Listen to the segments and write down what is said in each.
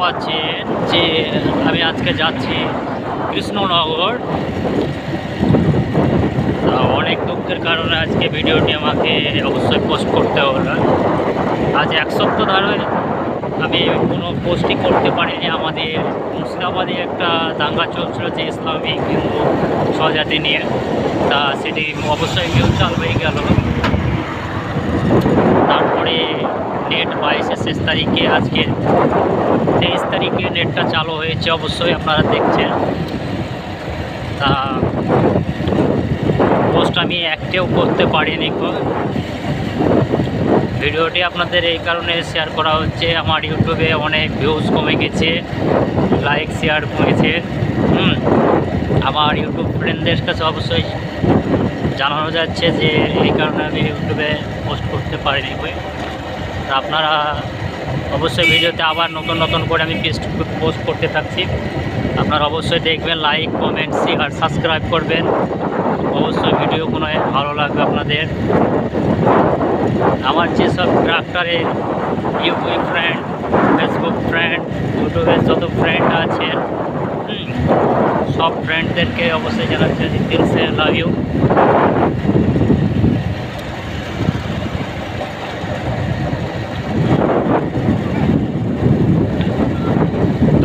পাচ্ছেন যে আমি আজকে যাচ্ছি কৃষ্ণনগর। অনেক দুঃখের কারণে আজকে ভিডিওটি আমাকে অবশ্যই পোস্ট করতে হলো। আজ এক সপ্তাহ ধরে আমি কোনো পোস্টই করতে পারিনি। আমাদের মুর্শিদাবাদে একটা দাঙ্গা চলছিল যে ইসলামিক হিন্দু স্বজাতি নিয়ে। তা সেটি অবশ্যই মিউচুয়াল হয়ে গেল। শেষ তারিখে, আজকে তেইশ তারিখে নেটটা চালু হয়েছে, অবশ্যই আপনারা দেখছেন। তা, পোস্ট আমি একটাও করতে পারিনি। ভিডিওটি আপনাদের এই কারণে শেয়ার করা হচ্ছে। আমার ইউটিউবে অনেক ভিউজ কমে গেছে লাইক শেয়ার কমেছে। হুম, আমার ইউটিউব ফ্রেন্ডদের কাছে অবশ্যই জানানো যাচ্ছে যে, এই কারণে আমি ইউটিউবে পোস্ট করতে পারিনি। তা আপনারা অবশ্যই ভিডিওতে আবার নতুন নতুন করে আমি পেস্ট পোস্ট করতে থাকছি। আপনারা অবশ্যই দেখবেন লাইক কমেন্ট শেয়ার সাবস্ক্রাইব করবেন। অবশ্যই ভিডিও কোনো ভালো লাগবে আপনাদের। আমার যেসব ট্রাক্টরের ইউটিউব ফ্রেন্ড ফেসবুক ফ্রেন্ড ইউটিউবের যত ফ্রেন্ড আছে সব ফ্রেন্ডদেরকে অবশ্যই জানাচ্ছি। লাভ ইউ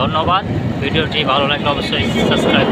ধন্যবাদ। ভিডিওটি ভালো লাগলে অবশ্যই সাবস্ক্রাইব